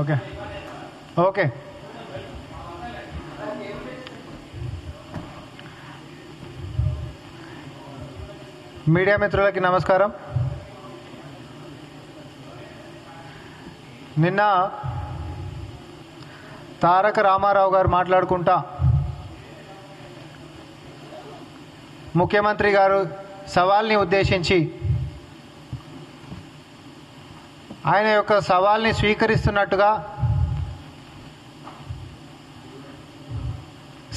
Okay okay media మిత్రులకి నమస్కారం. నిన్న తారక రామారావు గారు మాట్లాడుకుంటా ముఖ్యమంత్రి గారు సవాల్ని ఉద్దేశించి ఆయన యొక్క సవాల్ని స్వీకరిస్తున్నట్టుగా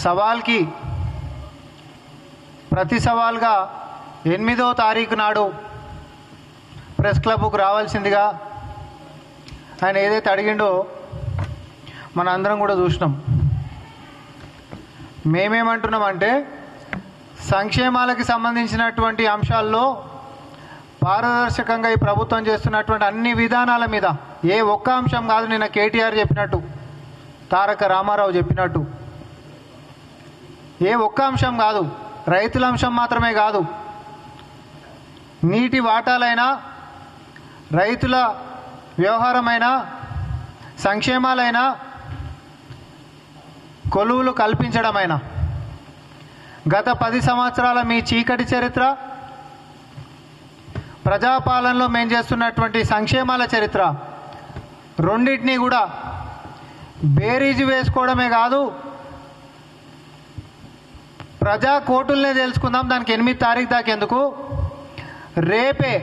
సవాల్కి ప్రతి సవాల్గా ఎనిమిదో తారీఖు నాడు ప్రెస్ క్లబ్కు రావాల్సిందిగా ఆయన ఏదైతే అడిగిండో మన అందరం కూడా చూసినాం. మేమేమంటున్నామంటే సంక్షేమాలకి సంబంధించినటువంటి అంశాల్లో పారదర్శకంగా ఈ ప్రభుత్వం చేస్తున్నటువంటి అన్ని విధానాల మీద ఏ ఒక్క అంశం కాదు నిన్న కేటీఆర్ చెప్పినట్టు తారక రామారావు చెప్పినట్టు. ఏ ఒక్క అంశం కాదు రైతుల అంశం మాత్రమే కాదు. నీటి వాటాలైనా రైతుల వ్యవహారమైనా సంక్షేమాలైనా కొలువులు కల్పించడమైనా. గత పది సంవత్సరాల మీ చీకటి చరిత్ర ప్రజాపాలనలో మేము చేస్తున్నటువంటి సంక్షేమాల చరిత్ర. రెండింటినీ కూడా బేరీజు వేసుకోవడమే కాదు ప్రజా కోర్టులనే తెలుసుకుందాం. దానికి ఎనిమిది తారీఖు దాకా ఎందుకు రేపే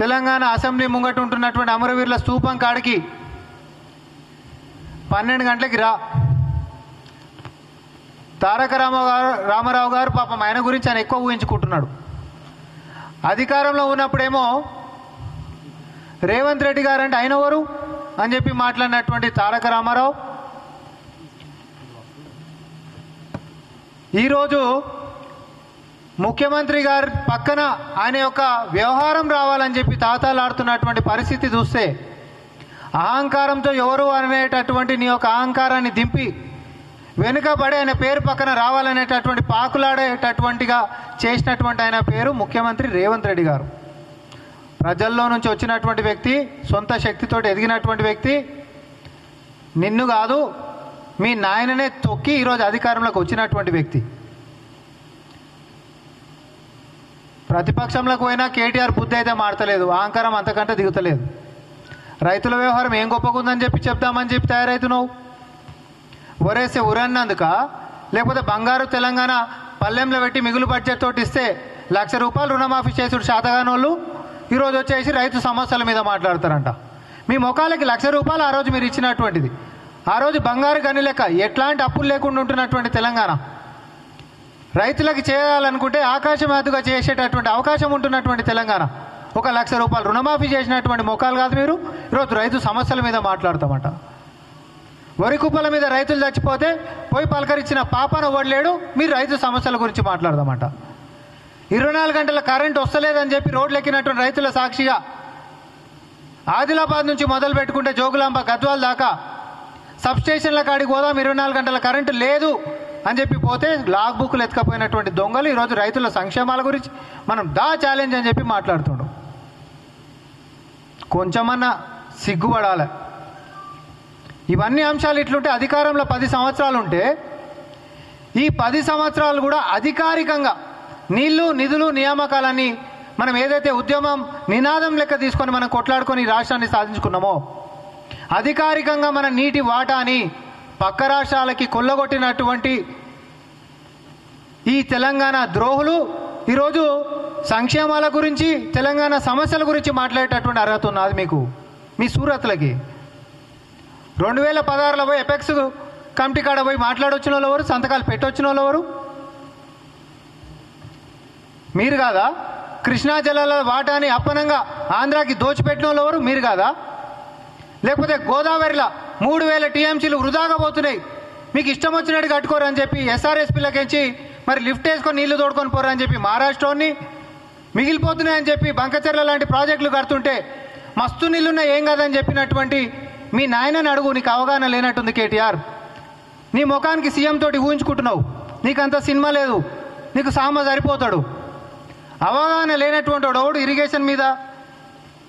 తెలంగాణ అసెంబ్లీ ముంగట ఉంటున్నటువంటి అమరవీరుల స్థూపం కాడికి పన్నెండు గంటలకి రా. తారక రామారావు గారు రామారావు గారు పాపం ఆయన గురించి ఆయన ఎక్కువ ఊహించుకుంటున్నాడు. అధికారంలో ఉన్నప్పుడేమో రేవంత్ రెడ్డి గారు అంటే ఆయన ఎవరు అని చెప్పి మాట్లాడినటువంటి తారక రామారావు. ఈరోజు ముఖ్యమంత్రి గారి పక్కన ఆయన యొక్క వ్యవహారం రావాలని చెప్పి తాతాలాడుతున్నటువంటి పరిస్థితి చూస్తే అహంకారంతో ఎవరు అనేటటువంటి నీ యొక్క అహంకారాన్ని దింపి వెనుకబడి ఆయన పేరు పక్కన రావాలనేటటువంటి పాకులాడేటటువంటిగా చేసినటువంటి ఆయన పేరు ముఖ్యమంత్రి రేవంత్ రెడ్డి గారు. ప్రజల్లో నుంచి వచ్చినటువంటి వ్యక్తి సొంత శక్తితో ఎదిగినటువంటి వ్యక్తి. నిన్ను కాదు మీ నాయననే తొక్కి ఈరోజు అధికారంలోకి వచ్చినటువంటి వ్యక్తి. ప్రతిపక్షంలోకి పోయినా కేటీఆర్ బుద్ధి అయితే మాడతలేదు అహంకారం అంతకంటే దిగుతలేదు. రైతుల వ్యవహారం ఏం గొప్పగుందని చెప్పి చెప్దామని చెప్పి తయారవుతున్నావు ఒరేసే ఉరన్నందుక లేకపోతే బంగారు తెలంగాణ పల్లెంలో పెట్టి మిగులు బడ్జెట్ తోటి ఇస్తే లక్ష రూపాయలు రుణమాఫీ చేసుడు శాతగానోళ్ళు? వాళ్ళు ఈరోజు వచ్చేసి రైతు సమస్యల మీద మాట్లాడతారంట. మీ ముఖాలకి లక్ష రూపాయలు ఆ రోజు మీరు ఇచ్చినటువంటిది. ఆ రోజు బంగారు గని లెక్క ఎట్లాంటి అప్పులు లేకుండా ఉంటున్నటువంటి తెలంగాణ? రైతులకు చేయాలనుకుంటే ఆకాశమాతుగా చేసేటటువంటి అవకాశం ఉంటున్నటువంటి తెలంగాణ. ఒక లక్ష రూపాయలు రుణమాఫీ చేసినటువంటి ముఖాలు కాదు మీరు. ఈరోజు రైతు సమస్యల మీద మాట్లాడతామంట. వరి కుప్పల మీద రైతులు చచ్చిపోతే పోయి పలకరించిన పాపన వడలేడు మీరు రైతు సమస్యల గురించి మాట్లాడదామంట. ఇరవై నాలుగు గంటల కరెంట్ వస్తలేదని చెప్పి రోడ్లు ఎక్కినటువంటి రైతుల సాక్షిగా ఆదిలాబాద్ నుంచి మొదలు పెట్టుకుంటే జోగులాంబ గద్వాల్ దాకా సబ్స్టేషన్ల కాడికి పోదాం ఇరవై నాలుగు గంటల కరెంటు లేదు అని చెప్పి పోతే లాగ్ బుక్లు ఎత్తుకపోయినటువంటి దొంగలు ఈరోజు రైతుల సంక్షేమాల గురించి మనం దా ఛాలెంజ్ అని చెప్పి మాట్లాడుతుండం. కొంచెమన్నా సిగ్గుపడాలి. ఇవన్నీ అంశాలు ఇట్లుంటే అధికారంలో పది సంవత్సరాలు ఉంటే ఈ పది సంవత్సరాలు కూడా అధికారికంగా నీళ్ళు నిధులు నియామకాలని మనం ఏదైతే ఉద్యమం నినాదం లెక్క తీసుకొని మనం కొట్లాడుకొని రాష్ట్రాన్ని సాధించుకున్నామో అధికారికంగా మన నీటి వాటాని పక్క రాష్ట్రాలకి కొల్లగొట్టినటువంటి ఈ తెలంగాణ ద్రోహులు ఈరోజు సంక్షేమాల గురించి తెలంగాణ సమస్యల గురించి మాట్లాడేటటువంటి అర్హత ఉన్నది మీకు మీ సూరత్లకి. రెండు వేల పదహారులో పోయి ఎపెక్స్ కమిటీ కాడ పోయి మాట్లాడొచ్చిన వాళ్ళు ఎవరు? సంతకాలు పెట్టొచ్చిన వాళ్ళు ఎవరు? మీరు కాదా? కృష్ణా జలాల వాటాని అప్పనంగా ఆంధ్రాకి దోచిపెట్టిన వాళ్ళు ఎవరు? మీరు కాదా? లేకపోతే గోదావరిలో మూడు వేల టీఎంసీలు వృధాగా పోతున్నాయి. మీకు ఇష్టం వచ్చినట్టు కట్టుకోరు అని చెప్పి ఎస్ఆర్ఎస్పీలకించి మరి లిఫ్ట్ వేసుకొని నీళ్ళు తోడుకొని పోరు అని చెప్పి మహారాష్ట్రని మిగిలిపోతున్నాయని చెప్పి బంకచెర్ల లాంటి ప్రాజెక్టులు కడుతుంటే మస్తు నీళ్ళున్నా ఏం కాదని చెప్పినటువంటి మీ నాయనని అడుగు నీకు అవగాహన లేనట్టుంది కేటీఆర్. నీ ముఖానికి సీఎం తోటి ఊహించుకుంటున్నావు. నీకంత సినిమా లేదు. నీకు సామ సరిపోతాడు. అవగాహన లేనటువంటి వాడు ఇరిగేషన్ మీద?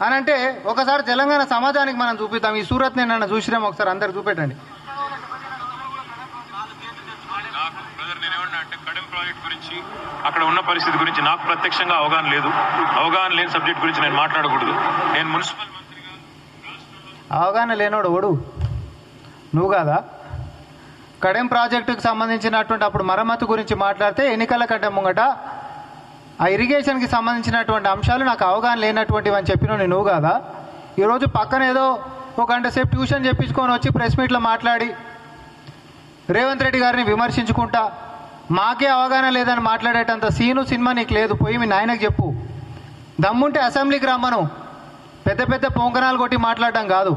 అని అంటే ఒకసారి తెలంగాణ సమాజానికి మనం చూపిద్దాం. ఈ సూరత్ నేను చూసినాం ఒకసారి అందరు చూపెట్టండి. గురించి అక్కడ ఉన్న పరిస్థితి గురించి నాకు ప్రత్యక్షంగా అవగాహన లేదు. అవగాహన లేని సబ్జెక్ట్ గురించి నేను మాట్లాడకూడదు. నేను మున్సిపల్ అవగాహన లేనోడు ఓడు. నువ్వు కాదా? కడెం ప్రాజెక్టుకు సంబంధించినటువంటి అప్పుడు మరమ్మతు గురించి మాట్లాడితే ఎన్నికల కంటే ముంగట ఆ ఇరిగేషన్కి సంబంధించినటువంటి అంశాలు నాకు అవగాహన లేనటువంటివి అని చెప్పిన నువ్వు కాదా? ఈరోజు పక్కన ఏదో ఒక గంట సేపు ట్యూషన్ చెప్పించుకొని వచ్చి ప్రెస్ మీట్లో మాట్లాడి రేవంత్ రెడ్డి గారిని విమర్శించుకుంటా మాకే అవగాహన లేదని మాట్లాడేటంత సీను సినిమా నీకు లేదు పోయి మీ నాయనకు చెప్పు. దమ్ముంటే అసెంబ్లీకి రమ్మను. పెద్ద పెద్ద పొంకనాలు కొట్టి మాట్లాడడం కాదు.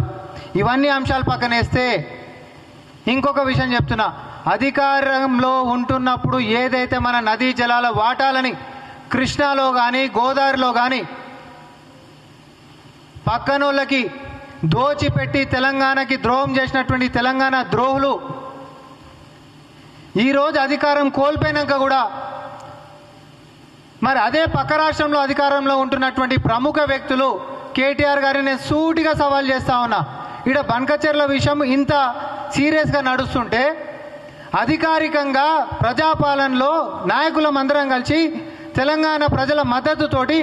ఇవన్నీ అంశాలు పక్కనేస్తే ఇంకొక విషయం చెప్తున్నా. అధికారంలో ఉంటున్నప్పుడు ఏదైతే మన నదీ జలాల వాటాలని కృష్ణాలో కానీ గోదావరిలో కానీ పక్కనోళ్ళకి దోచిపెట్టి తెలంగాణకి ద్రోహం చేసినటువంటి తెలంగాణ ద్రోహులు ఈరోజు అధికారం కోల్పోయినాక కూడా మరి అదే పక్క రాష్ట్రంలో అధికారంలో ఉంటున్నటువంటి ప్రముఖ వ్యక్తులు కేటీఆర్ గారిని నేను సూటిగా సవాల్ చేస్తా ఉన్నా. ఇక్కడ బన్కచెర్ల విషయం ఇంత సీరియస్గా నడుస్తుంటే అధికారికంగా ప్రజాపాలనలో నాయకులం అందరం కలిసి తెలంగాణ ప్రజల మద్దతుతోటి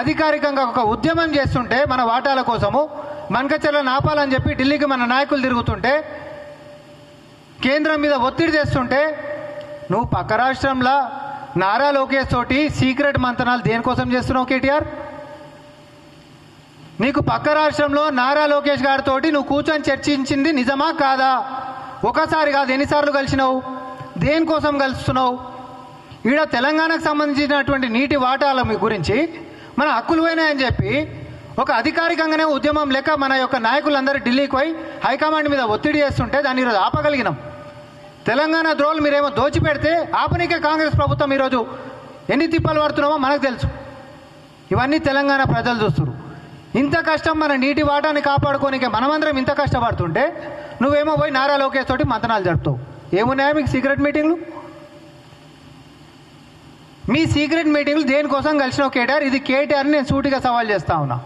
అధికారికంగా ఒక ఉద్యమం చేస్తుంటే మన వాటాల కోసము బన్కచెర్ల ఆపాలని చెప్పి ఢిల్లీకి మన నాయకులు తిరుగుతుంటే కేంద్రం మీద ఒత్తిడి చేస్తుంటే నువ్వు పక్క రాష్ట్రంలో నారా లోకేష్ తోటి సీక్రెట్ మంతనాలు దేనికోసం చేస్తున్నావు కేటీఆర్? నీకు పక్క రాష్ట్రంలో నారా లోకేష్ గారితో నువ్వు కూర్చొని చర్చించింది నిజమా కాదా? ఒకసారి కాదు ఎన్నిసార్లు కలిసినావు? దేనికోసం కలుస్తున్నావు? ఈడ తెలంగాణకు సంబంధించినటువంటి నీటి వాటాల గురించి మన హక్కులు పోయినాయని చెప్పి ఒక అధికారికంగానే ఉద్యమం లెక్క మన యొక్క నాయకులందరూ ఢిల్లీకి పోయి హైకమాండ్ మీద ఒత్తిడి చేస్తుంటే దాన్ని ఈరోజు ఆపగలిగినాం. తెలంగాణ ద్రోలు మీరేమో దోచిపెడితే ఆపనికే కాంగ్రెస్ ప్రభుత్వం ఈరోజు ఎన్ని తిప్పలు పడుతున్నామో మనకు తెలుసు. ఇవన్నీ తెలంగాణ ప్రజలు చూస్తున్నారు. ఇంత కష్టం మన నీటి వాటాన్ని కాపాడుకోనికే మనమందరం ఇంత కష్టపడుతుంటే నువ్వేమో పోయి నారా లోకేష్ తోటి మంతనాలు జరుపుతావు. ఏమున్నాయా మీకు సీక్రెట్ మీటింగ్లు మీ సీక్రెట్ మీటింగ్లు దేనికోసం కలిసిన కేటీఆర్? ఇది కేటీఆర్ని నేను సూటిగా సవాల్ చేస్తా ఉన్నా.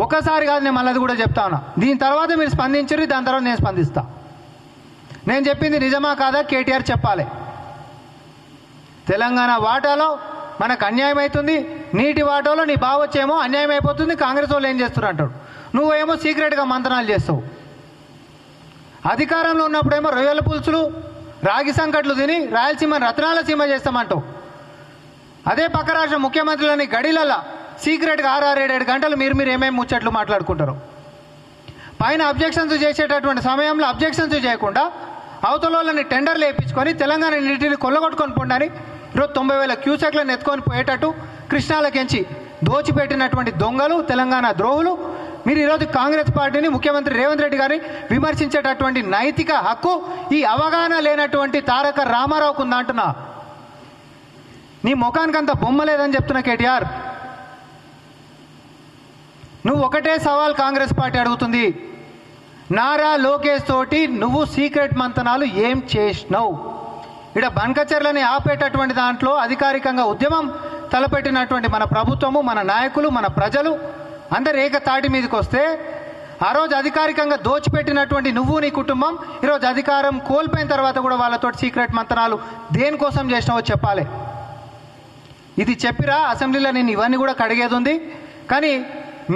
ఒకసారి కాదు నేను మళ్ళీ కూడా చెప్తా ఉన్నా. దీని తర్వాత మీరు స్పందించరు దాని తర్వాత నేను స్పందిస్తా. నేను చెప్పింది నిజమా కాదా? కేటీఆర్ చెప్పాలి. తెలంగాణ వాటాలో మనకు అన్యాయం అవుతుంది నీటి వాటోలో నీ బావచ్చేమో అన్యాయం అయిపోతుంది కాంగ్రెస్ వాళ్ళు ఏం చేస్తున్నారు అంటాడు. నువ్వేమో సీక్రెట్గా మంతనాలు చేస్తావు. అధికారంలో ఉన్నప్పుడేమో రొయ్యల పులుసులు రాగి సంకట్లు తిని రాయలసీమని రత్నాల సీమ చేస్తామంటావు. అదే పక్క రాష్ట్ర ముఖ్యమంత్రులని గడిలల్లా సీక్రెట్గా ఆరు ఆరు ఏడేడు గంటలు మీరు మీరు ఏమేమి ముచ్చట్లు మాట్లాడుకుంటారు. పైన అబ్జెక్షన్స్ చేసేటటువంటి సమయంలో అబ్జెక్షన్స్ చేయకుండా అవతల వాళ్ళని టెండర్లు వేయించుకొని తెలంగాణ నీటిని కొల్లగొట్టుకొని పొండని ఈరోజు తొంభై వేల క్యూసెక్లను ఎత్తుకొని పోయేటట్టు కృష్ణాలకెంచి దోచిపెట్టినటువంటి దొంగలు తెలంగాణ ద్రోహులు మీరు ఈరోజు కాంగ్రెస్ పార్టీని ముఖ్యమంత్రి రేవంత్ రెడ్డి గారిని విమర్శించేటటువంటి నైతిక హక్కు ఈ అవగాహన లేనటువంటి తారక రామారావుకు ఉందా అంటున్నా? నీ ముఖానికి అంత బొమ్మ లేదని చెప్తున్నా కేటీఆర్. నువ్వు ఒకటే సవాల్ కాంగ్రెస్ పార్టీ అడుగుతుంది. నారా లోకేష్ తోటి నువ్వు సీక్రెట్ మంతనాలు ఏం చేసినావు? ఇక్కడ బంకచర్లని ఆపేటటువంటి దాంట్లో అధికారికంగా ఉద్యమం తలపెట్టినటువంటి మన ప్రభుత్వము మన నాయకులు మన ప్రజలు అందరు ఏకతాటి మీదకి వస్తే ఆ రోజు అధికారికంగా దోచిపెట్టినటువంటి నువ్వు నీ కుటుంబం ఈరోజు అధికారం కోల్పోయిన తర్వాత కూడా వాళ్ళతో సీక్రెట్ మంతనాలు దేనికోసం చేసినావో చెప్పాలి. ఇది చెప్పిరా అసెంబ్లీలో నేను ఇవన్నీ కూడా కడిగేది ఉంది. కానీ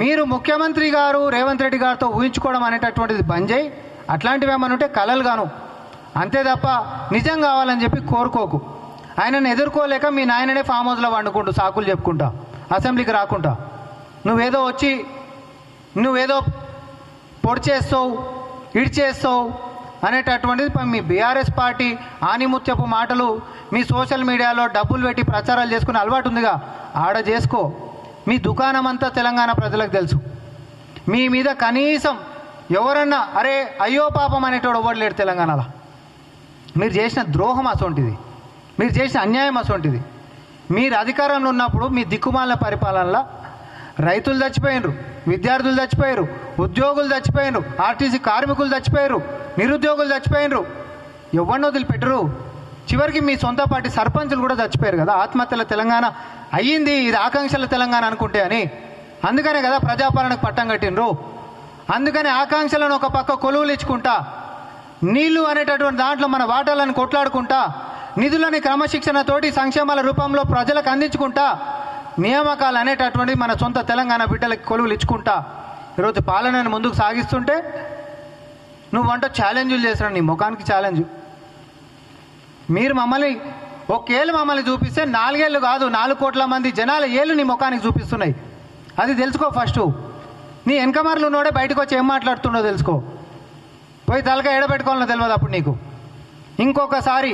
మీరు ముఖ్యమంత్రి గారు రేవంత్ రెడ్డి గారితో ఊహించుకోవడం అనేటటువంటిది బంద్ చేయి. అట్లాంటివి ఏమైనా ఉంటే కలలు గాను అంతే తప్ప నిజం కావాలని చెప్పి కోరుకోకు. ఆయనను ఎదుర్కోలేక మీ నాయననే ఫామ్ హౌస్లో వండుకుంటూ సాకులు చెప్పుకుంటా అసెంబ్లీకి రాకుండా నువ్వేదో వచ్చి నువ్వేదో పొడి చేస్తావు ఇడి అనేటటువంటిది మీ బీఆర్ఎస్ పార్టీ ఆనిముత్యపు మాటలు మీ సోషల్ మీడియాలో డబ్బులు పెట్టి ప్రచారాలు చేసుకునే అలవాటు ఉందిగా. ఆడ చేసుకో. మీ దుకాణం అంతా తెలంగాణ ప్రజలకు తెలుసు. మీ మీద కనీసం ఎవరన్నా అరే అయ్యో పాపం అనేటోడు ఎవడు తెలంగాణలో. మీరు చేసిన ద్రోహం అసొంటిది. మీరు చేసిన అన్యాయం అసొంటిది. మీరు అధికారంలో ఉన్నప్పుడు మీ దిక్కుమాలిన పరిపాలనలో రైతులు చచ్చిపోయినరు విద్యార్థులు చచ్చిపోయారు ఉద్యోగులు చచ్చిపోయినరు ఆర్టీసీ కార్మికులు చచ్చిపోయారు నిరుద్యోగులు చచ్చిపోయినరు. ఎవరిని వదిలిపెట్టరు? చివరికి మీ సొంత పార్టీ సర్పంచులు కూడా చచ్చిపోయారు కదా. ఆత్మహత్యల తెలంగాణ అయ్యింది ఇది ఆకాంక్షల తెలంగాణ అనుకుంటే అని. అందుకనే కదా ప్రజాపాలనకు పట్టం కట్టినరు అందుకని ఆకాంక్షలను ఒక పక్క కొలువులు ఇచ్చుకుంటా నీళ్ళు అనేటటువంటి దాంట్లో మన వాటాలను కొట్లాడుకుంటా నిధులని క్రమశిక్షణతోటి సంక్షేమాల రూపంలో ప్రజలకు అందించుకుంటా నియామకాలు అనేటటువంటి మన సొంత తెలంగాణ బిడ్డలకి కొలువులు ఇచ్చుకుంటా ఈరోజు పాలనను ముందుకు సాగిస్తుంటే నువ్వు వంట ఛాలెంజులు చేసిన నీ ముఖానికి ఛాలెంజ్. మీరు మమ్మల్ని ఒకేళ్ళు మమ్మల్ని చూపిస్తే నాలుగేళ్ళు కాదు నాలుగు కోట్ల మంది జనాల ఏళ్ళు నీ ముఖానికి చూపిస్తున్నాయి. అది తెలుసుకో ఫస్ట్. నీ వెనకమార్లు ఉన్నోడే బయటకు వచ్చి ఏం మాట్లాడుతుండో తెలుసుకో. పోయి తలక ఎడబెట్టుకోవాలని తెలియదు అప్పుడు నీకు. ఇంకొకసారి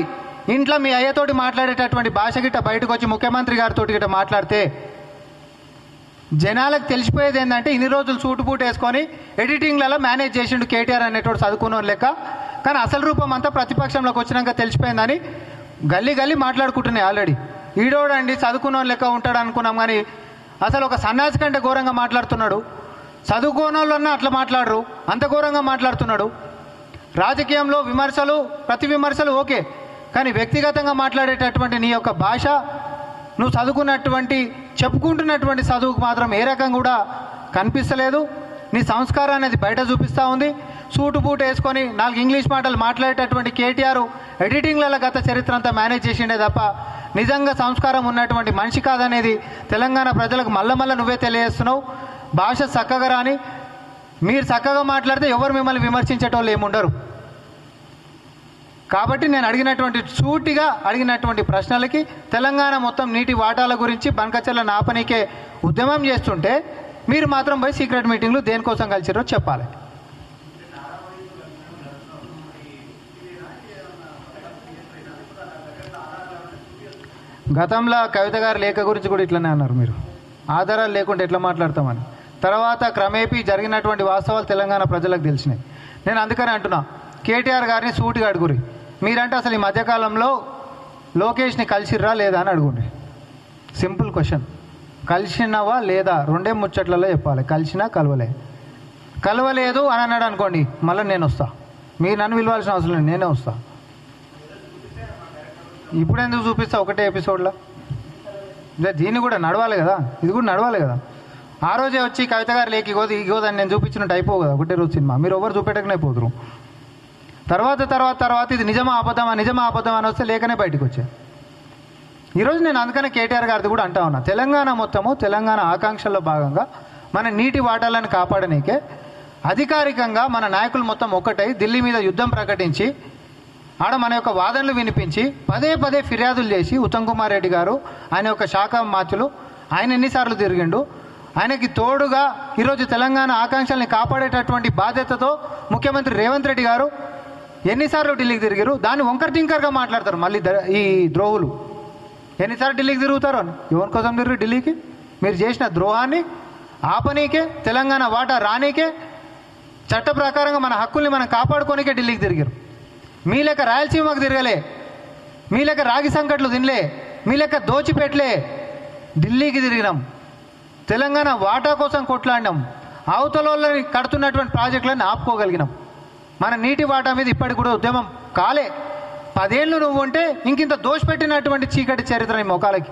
ఇంట్లో మీ అయ్యతోటి మాట్లాడేటటువంటి భాష గిట్ట బయటకు వచ్చి ముఖ్యమంత్రి గారితో గిట్ట మాట్లాడితే జనాలకు తెలిసిపోయేది ఏంటంటే ఇన్ని రోజులు సూటు బూట్ వేసుకొని ఎడిటింగ్లలో మేనేజ్ చేసిండు కేటీఆర్ అనేటోడు చదువుకున్న లెక్క. కానీ అసలు రూపం అంతా ప్రతిపక్షంలోకి వచ్చినాక తెలిసిపోయిందని గల్లీ గల్లీ మాట్లాడుకుంటున్నాయి ఆల్రెడీ. ఈడోడండి చదువుకున్న లెక్క ఉంటాడు అనుకున్నాం కానీ అసలు ఒక సన్యాసి కంటే ఘోరంగా మాట్లాడుతున్నాడు. చదువుకోని వాళ్ళన్నా అట్లా మాట్లాడరు. అంత ఘోరంగా మాట్లాడుతున్నాడు. రాజకీయంలో విమర్శలు ప్రతి విమర్శలు ఓకే. కానీ వ్యక్తిగతంగా మాట్లాడేటటువంటి నీ యొక్క భాష నువ్వు చదువుకున్నటువంటి చెప్పుకుంటున్నటువంటి చదువుకు మాత్రం ఏ రకం కూడా కనిపిస్తలేదు. నీ సంస్కారం అనేది బయట చూపిస్తూ ఉంది. సూటు బూటు వేసుకొని నాలుగు ఇంగ్లీష్ మాటలు మాట్లాడేటటువంటి కేటీఆర్ ఎడిటింగ్లలో గత చరిత్ర అంతా మేనేజ్ చేసిండే తప్ప నిజంగా సంస్కారం ఉన్నటువంటి మనిషి కాదనేది తెలంగాణ ప్రజలకు మల్ల మల్ల నువ్వే తెలియజేస్తున్నావు. భాష చక్కగా రాని మీరు చక్కగా మాట్లాడితే ఎవరు మిమ్మల్ని విమర్శించేటోళ్ళు ఏముండరు. కాబట్టి నేను అడిగినటువంటి సూటిగా అడిగినటువంటి ప్రశ్నలకి తెలంగాణ మొత్తం నీటి వాటాల గురించి బంకచర్ల నాపనికే ఉద్యమం చేస్తుంటే మీరు మాత్రం పోయి సీక్రెట్ మీటింగ్లు దేనికోసం కలిసిరో చెప్పాలి. గతంలో కవిత గారి లేఖ గురించి కూడా ఇట్లనే అన్నారు మీరు. ఆధారాలు లేకుండా ఎట్లా మాట్లాడతామని. తర్వాత క్రమేపీ జరిగినటువంటి వాస్తవాలు తెలంగాణ ప్రజలకు తెలిసినాయి. నేను అందుకని అంటున్నా కేటీఆర్ గారిని సూటిగా అడుగురి మీరంటే అసలు ఈ మధ్యకాలంలో లోకేష్ని కలిసిర్రా లేదా అని అడుగుండి సింపుల్ క్వశ్చన్. కలిసినవా లేదా రెండే ముచ్చట్లలో చెప్పాలి. కలిసినా కలవలే. కలవలేదు అని అన్నాడు అనుకోండి మళ్ళీ నేను వస్తా. మీరు నన్ను పిలవాల్సిన అవసరం లేదు నేనే వస్తా. ఇప్పుడు ఎందుకు చూపిస్తా ఒకటే ఎపిసోడ్లో? దీన్ని కూడా నడవాలి కదా. ఇది కూడా నడవాలి కదా. ఆ రోజే వచ్చి కవిత గారు లేక ఇగోది ఇగోదని నేను చూపించినట్టు అయిపో కదా ఒకటే రోజు సినిమా. మీరు ఎవరు చూపెట్టకనే పోతురు తర్వాత తర్వాత తర్వాత ఇది నిజమా అబద్ధమా నిజమా అబద్ధమా అని వస్తే లేకనే బయటకు వచ్చాయి ఈరోజు నేను అందుకనే కేటీఆర్ గారిది కూడా అంటా ఉన్నా. తెలంగాణ మొత్తము తెలంగాణ ఆకాంక్షల్లో భాగంగా మన నీటి వాటాలను కాపాడనీకే అధికారికంగా మన నాయకులు మొత్తం ఒక్కటై ఢిల్లీ మీద యుద్ధం ప్రకటించి ఆడ మన యొక్క వాదనలు వినిపించి పదే పదే ఫిర్యాదులు చేసి ఉత్తమ్ కుమార్ రెడ్డి గారు ఆయన యొక్క శాఖ మాతులు ఆయన ఎన్నిసార్లు తిరిగిండు ఆయనకి తోడుగా ఈరోజు తెలంగాణ ఆకాంక్షల్ని కాపాడేటటువంటి బాధ్యతతో ముఖ్యమంత్రి రేవంత్ రెడ్డి గారు ఎన్నిసార్లు ఢిల్లీకి తిరిగారు? దాన్ని వంకర టింకర్గా మాట్లాడతారు మళ్ళీ ఈ ద్రోహులు. ఎన్నిసార్లు ఢిల్లీకి తిరుగుతారు? అని ఎవరి కోసం తిరుగు ఢిల్లీకి? మీరు చేసిన ద్రోహాన్ని ఆపనీకే తెలంగాణ వాటా రానీకే చట్ట ప్రకారంగా మన హక్కుల్ని మనం కాపాడుకోనికే ఢిల్లీకి తిరిగారు. మీ లెక్క రాయలసీమకు తిరగలే. మీ లెక్క రాగి సంకట్లు తినలే. మీ లెక్క దోచిపెట్టలే. ఢిల్లీకి తిరిగినాం. తెలంగాణ వాటా కోసం కొట్లాడినాం. అవతలని కడుతున్నటువంటి ప్రాజెక్టులను ఆపుకోగలిగినాం. మన నీటి వాటా మీద ఇప్పటికి కూడా ఉద్యమం కాలే. పదేళ్ళు నువ్వు ఉంటే ఇంకింత దోషపెట్టినటువంటి చీకటి చరిత్ర నీ మొఖాలకి.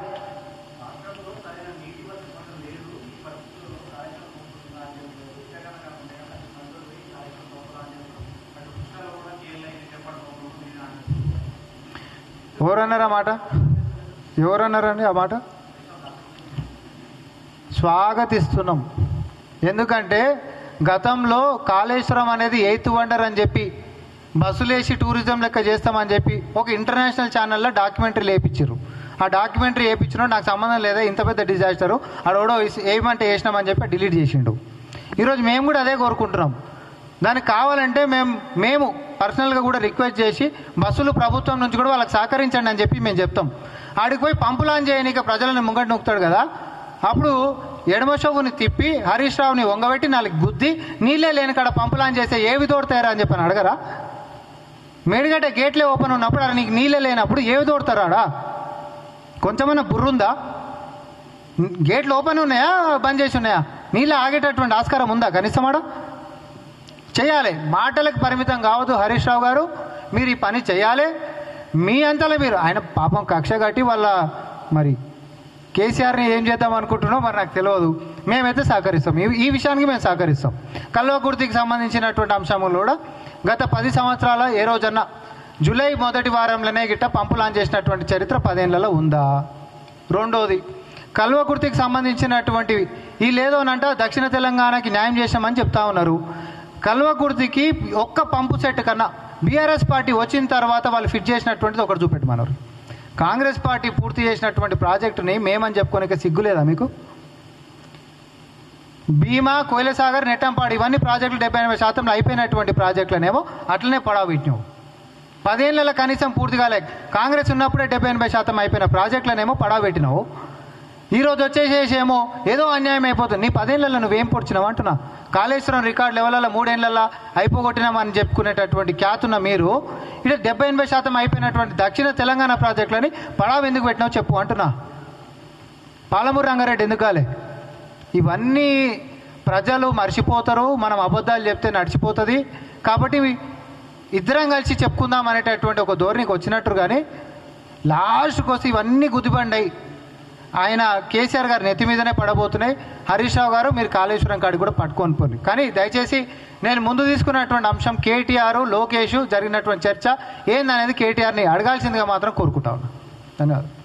ఎవరన్నారా మాట? ఎవరన్నారండి ఆ మాట? స్వాగతిస్తున్నాం. ఎందుకంటే గతంలో కాళేశ్వరం అనేది ఎయిత్ వండర్ అని చెప్పి బస్సులేసి టూరిజం లెక్క చేస్తామని చెప్పి ఒక ఇంటర్నేషనల్ ఛానల్లో డాక్యుమెంటరీ లేపించారు ఆ డాక్యుమెంటరీ వేయించిన నాకు సంబంధం లేదా ఇంత పెద్ద డిజాస్టరు ఆడోడో ఏమంటే వేసినామని చెప్పి డిలీట్ చేసిండు. ఈరోజు మేము కూడా అదే కోరుకుంటున్నాం. దానికి కావాలంటే మేము మేము పర్సనల్గా కూడా రిక్వెస్ట్ చేసి బస్సులు ప్రభుత్వం నుంచి కూడా వాళ్ళకి సహకరించండి అని చెప్పి మేము చెప్తాం. ఆడికి పోయి పంపులాన్ చేయనీక ప్రజలను ముంగట నొక్కుతాడు కదా అప్పుడు ఎడమ తిప్పి హరీష్ రావుని వంగబెట్టి నాలుగు గుద్ది నీళ్ళే లేని కాడ పంపులాన్ చేస్తే ఏవి తోడతారా అని చెప్పని అడగరా? మేడిగడ్డ గేట్లే ఓపెన్ ఉన్నప్పుడు అక్కడ నీకు నీళ్ళే లేనప్పుడు ఏవి తోడతారా కొంచెమైనా బుర్రుందా? గేట్లు ఓపెన్ ఉన్నాయా? బంద్ చేసి ఉన్నాయా? నీళ్ళు ఆగేటటువంటి ఆస్కారం ఉందా కనీసం ఆడ? చేయాలి. మాటలకు పరిమితం కావద్దు హరీష్ రావు గారు. మీరు ఈ పని చేయాలి. మీ అంతలో మీరు ఆయన పాపం కక్ష కట్టి వాళ్ళ మరి కేసీఆర్ని ఏం చేద్దాం అనుకుంటున్నావు మరి నాకు తెలియదు. మేమైతే సహకరిస్తాం. ఈ విషయానికి మేము సహకరిస్తాం. కల్వకుర్తికి సంబంధించినటువంటి అంశములు కూడా గత పది సంవత్సరాల ఏ రోజన్నా జూలై మొదటి వారంలోనే గిట్ట పంపు లాంచ్ చేసినటువంటి చరిత్ర పదేళ్ళలో ఉందా? రెండోది కల్వకుర్తికి సంబంధించినటువంటివి. ఈ లేదోనంట దక్షిణ తెలంగాణకి న్యాయం చేశామని చెప్తా ఉన్నారు. కల్వకుర్తికి ఒక్క పంపు సెట్ కన్నా బీఆర్ఎస్ పార్టీ వచ్చిన తర్వాత వాళ్ళు ఫిట్ చేసినటువంటిది ఒకటి చూపెట్టమన్నారు. కాంగ్రెస్ పార్టీ పూర్తి చేసినటువంటి ప్రాజెక్టుని మేమని చెప్పుకోనిక సిగ్గులేదా మీకు? భీమా కోయిలసాగర్ నెట్టంపాడు ఇవన్నీ ప్రాజెక్టులు డెబ్బై ఎనభై శాతంలో అయిపోయినటువంటి ప్రాజెక్టులనేమో అట్లనే పడావు పెట్టినావు పదేళ్ళ కనీసం పూర్తి కాలే కాంగ్రెస్ ఉన్నప్పుడే డెబ్బై ఎనభై శాతం అయిపోయిన ప్రాజెక్టులనేమో పడవ పెట్టినావు. ఈరోజు వచ్చేసేసి ఏమో ఏదో అన్యాయం అయిపోతుంది. నీ పదేళ్ళలో నువ్వేం పొడిచినావు అంటున్నా. కాళేశ్వరం రికార్డు లెవెలలో మూడేళ్ళలో అయిపోగొట్టినామని చెప్పుకునేటటువంటి ఖ్యాతున్న మీరు ఇటు డెబ్బై ఎనభై శాతం అయిపోయినటువంటి దక్షిణ తెలంగాణ ప్రాజెక్టులని పడావు ఎందుకు పెట్టినావు చెప్పు అంటున్నా. పాలమూరు రంగారెడ్డి ఎందుకు కాలే ఇవన్నీ ప్రజలు మర్చిపోతారు మనం అబద్ధాలు చెప్తే నడిచిపోతుంది. కాబట్టి ఇద్దరం కలిసి చెప్పుకుందాం అనేటటువంటి ఒక ధోరణికి వచ్చినట్టు కానీ లాస్ట్కి వస్తే ఇవన్నీ గుదిబండాయి ఆయన కేసీఆర్ గారు నెత్తి మీదనే పడబోతున్నాయి. హరీష్ రావు గారు మీరు కాళేశ్వరం కాడికి కూడా పట్టుకొని పోండి. కానీ దయచేసి నేను ముందు తీసుకున్నటువంటి అంశం కేటీఆర్ లోకేష్ జరిగినటువంటి చర్చ ఏందనేది కేటీఆర్ని అడగాల్సిందిగా మాత్రం కోరుకుంటా ఉన్నా. ధన్యవాదాలు.